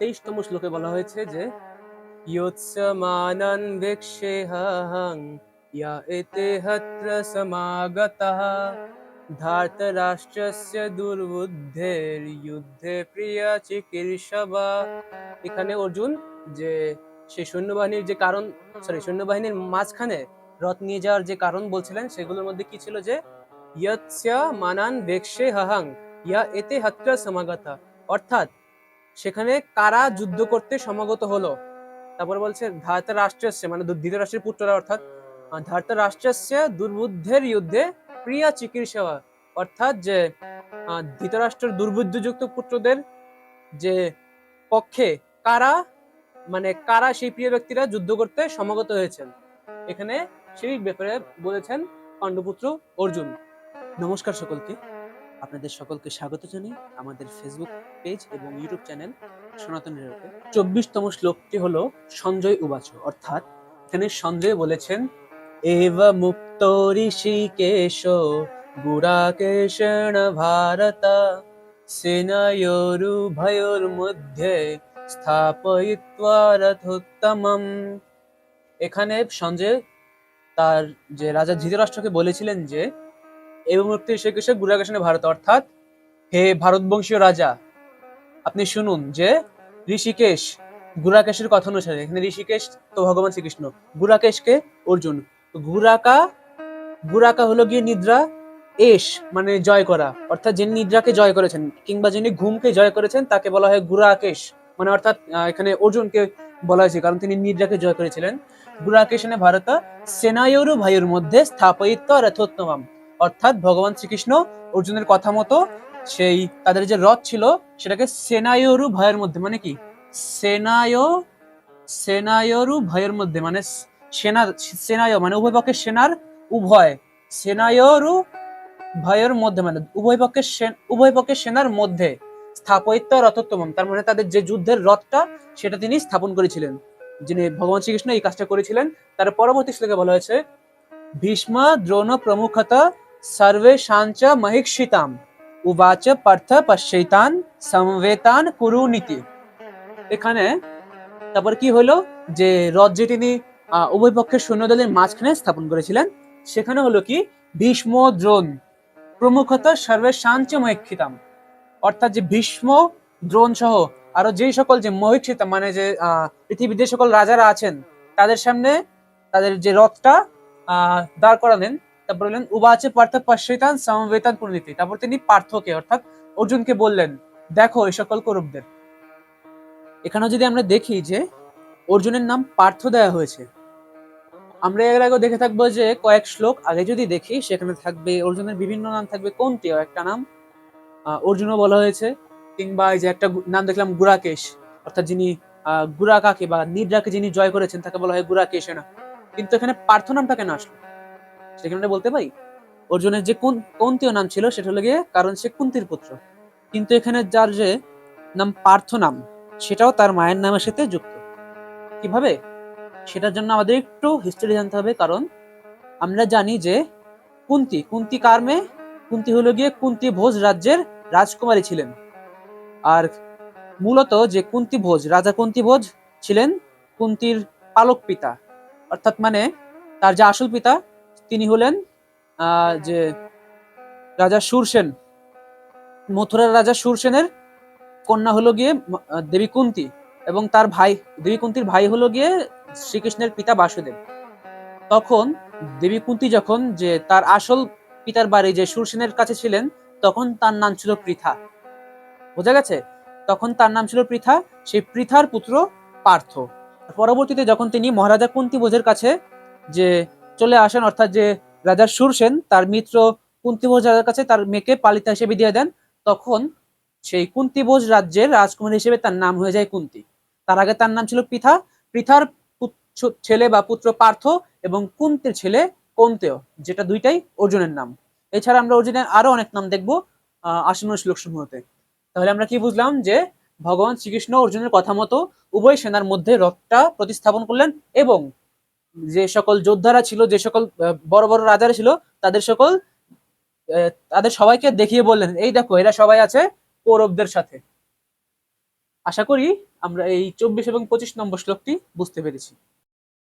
তেইশতম শ্লোকে বলা হয়েছে যে ইয়া এখানে অর্জুন যে, সেই সৈন্যবাহিনীর যে কারণ সরি সৈন্যবাহিনীর মাঝখানে রথ নিয়ে যাওয়ার যে কারণ বলছিলেন, সেগুলোর মধ্যে কি ছিল যে ইয়ৎস্য মানান বেক্ষে হাহাং ইয়া এতে হত্র সমাগতা। অর্থাৎ সেখানে কারা যুদ্ধ করতে সমাগত হলো? তারপর বলছে ধার্ত রাষ্ট্রস্য মানে দ্বিতীয় রাষ্ট্রের পুত্ররা, অর্থাৎ ধারত রাষ্ট্রস্য দুর্বুদ্ধের যুদ্ধে প্রিয়া চিকিৎসা অর্থাৎ যে ধৃতরাষ্ট্রের দুর্বুদ্ধযুক্ত পুত্রদের যে পক্ষে কারা মানে কারা সেই প্রিয় ব্যক্তিরা যুদ্ধ করতে সমাগত হয়েছেন। এখানে সেই ব্যাপারে বলেছেন পাণ্ডুপুত্র অর্জুন। নমস্কার সকলকে। আপনাদের সকলকে স্বাগত জানাই আমাদের ফেসবুক পেজ এবং ইউটিউব চ্যানেল সনাতন রেডিওতে চব্বিশতম শ্লোকটি হলো সঞ্জয় উবাচ, অর্থাৎ এখানে সঞ্জয় বলেছেন, এব মুক্ত ঋষিকেশ ভারত সেনায়োরুভয়োর মধ্যে স্থাপয়িত্বা এখানে সঞ্জয় তার যে রাজা ধৃতরাষ্ট্রকে বলেছিলেন যে এবং মুক্তি শ্রীকৃষ্ণ গুড়াকেশনে ভারত, অর্থাৎ হে ভারতবংশীয় রাজা, আপনি শুনুন যে ঋষিকেশ গুরাকেশের কথা অনুসারে, এখানে ঋষিকেশ তো ভগবান শ্রীকৃষ্ণ গুরাকেশকে অর্জুন। গুরাকা গুরাকা হলো গিয়ে নিদ্রা এস মানে জয় করা। অর্থাৎ যিনি নিদ্রাকে জয় করেছেন কিংবা যিনি ঘুমকে জয় করেছেন, তাকে বলা হয় গুরাকেশ মানে অর্থাৎ এখানে অর্জুনকে বলা হয়েছে, কারণ তিনি নিদ্রাকে জয় করেছিলেন। গুরাকেশনে ভারত, সেনায়ুরু ভাইয়ের মধ্যে স্থাপয়িত্ব রথোত্তমম। অর্থাৎ ভগবান শ্রীকৃষ্ণ অর্জুনের কথা মতো সেই তাদের যে রথ ছিল, সেটাকে সেনায়রু ভয়ের মধ্যে মানে কি? সেনায়, সেনায়রু ভয়ের মধ্যে মানে সেনা সেনায় মানে উভয় পক্ষের সেনার উভয়, সেনায়রু ভয়ের মধ্যে মানে উভয় পক্ষের উভয় পক্ষের সেনার মধ্যে স্থাপত্য রথোত্তম তার মানে তাদের যে যুদ্ধের রথটা, সেটা তিনি স্থাপন করেছিলেন। যিনি ভগবান শ্রীকৃষ্ণ এই কাজটা করেছিলেন, তার পরবর্তী শ্লোকে বলা হয়েছে, ভীষ্ম দ্রোণ প্রমুখত শাঞ্চ মহিক্ষিতাম উবাচ পার্থ পশ্যৈতান সমবেতান কুরুনীতি এখানে তারপর কি হলো? যে রথ যে তিনি উভয় পক্ষের সৈন্যদলের মাঝখানে স্থাপন করেছিলেন সেখানে হলো কি? ভীষ্ম দ্রোণ। প্রমুখত সর্বে শাঞ্চ মহিক্ষিতাম। অর্থাৎ যে ভীষ্ম দ্রোণ সহ আরও যেই সকল যে মহিক্ষিতাম মানে যে পৃথিবীর যে সকল রাজারা আছেন তাদের সামনে তাদের যে রথটা আহ, দাঁড় করালেন তারপর বললেন, উবাচে পার্থ পশ্চিতান সমবেতান পরিণীতি তারপর তিনি পার্থকে, অর্থাৎ অর্জুনকে বললেন, দেখো এই সকল কৌরবদের এখানে যদি আমরা দেখি যে অর্জুনের নাম পার্থ দেওয়া হয়েছে, আমরা এর আগেও দেখে থাকব যে কয়েক শ্লোক আগে যদি দেখি, সেখানে থাকবে অর্জুনের বিভিন্ন নাম থাকবে, কোনটিও একটা নাম অর্জুনও বলা হয়েছে, কিংবা এই যে একটা নাম দেখলাম গুরাকেশ, অর্থাৎ যিনি গুরাকাকে বা নিদ্রাকে যিনি জয় করেছেন, তাকে বলা হয় গুরাকেশ না? কিন্তু এখানে পার্থ নামটা কেন আসলো? সেখানে বলতে পারি, অর্জুনের যে কোন কোনতীয় নাম ছিল সেটা হলো গিয়ে কারণ সে কুন্তির পুত্র। কিন্তু এখানে যার যে নাম পার্থ নাম, সেটাও তার মায়ের নামের সাথে যুক্ত। কীভাবে? সেটার জন্য আমাদের একটু হিস্ট্রি জানতে হবে, কারণ আমরা জানি যে কুন্তি কুন্তি কার মেয়ে? কুন্তি হলো গিয়ে কুন্তি ভোজ রাজ্যের রাজকুমারী ছিলেন। আর মূলত যে কুন্তি ভোজ, রাজা কুন্তি ভোজ ছিলেন কুন্তির পালক পিতা। অর্থাৎ মানে তার যে আসল পিতা তিনি হলেন যে রাজা সুরসেন। মথুরার রাজা সুরসেনের কন্যা হলো গিয়ে দেবী কুন্তি এবং তার ভাই, দেবী কুন্তির ভাই হলো গিয়ে শ্রীকৃষ্ণের পিতা বাসুদেব। তখন দেবী কুন্তি যখন যে তার আসল পিতার বাড়ি যে সুরসেনের কাছে ছিলেন, তখন তার নাম ছিল পৃথা। বোঝা গেছে? তখন তার নাম ছিল পৃথা, সেই পৃথার পুত্র পার্থ। পরবর্তীতে যখন তিনি মহারাজা কুন্তি বোঝের কাছে যে চলে আসেন, অর্থাৎ যে রাজা সুরসেন তার মিত্র কুন্তিভোজ রাজার কাছে তার মেয়েকে পালিতা হিসেবে দিয়ে দেন। তখন সেই কুন্তিভোজ রাজ্যের রাজকুমারী হিসেবে তার নাম হয়ে যায় কুন্তি। তার আগে তার নাম ছিল পৃথা। পৃথার ছেলে বা পুত্র পার্থ এবং কুন্তের ছেলে কন্তেয়, যেটা দুইটাই অর্জুনের নাম। এছাড়া আমরা অর্জুনের আরও অনেক নাম দেখব আসন্ন শ্লোক সমূহতে তাহলে আমরা কি বুঝলাম যে ভগবান শ্রীকৃষ্ণ অর্জুনের কথা মতো উভয় সেনার মধ্যে রথটা প্রতিস্থাপন করলেন এবং যে সকল যোদ্ধারা ছিল, যে সকল বড় বড় রাজারা ছিল, তাদের সকল তাদের সবাইকে দেখিয়ে বললেন, এই দেখো, এরা সবাই আছে কৌরবদের সাথে। আশা করি আমরা এই চব্বিশ এবং পঁচিশ নম্বর শ্লোকটি বুঝতে পেরেছি।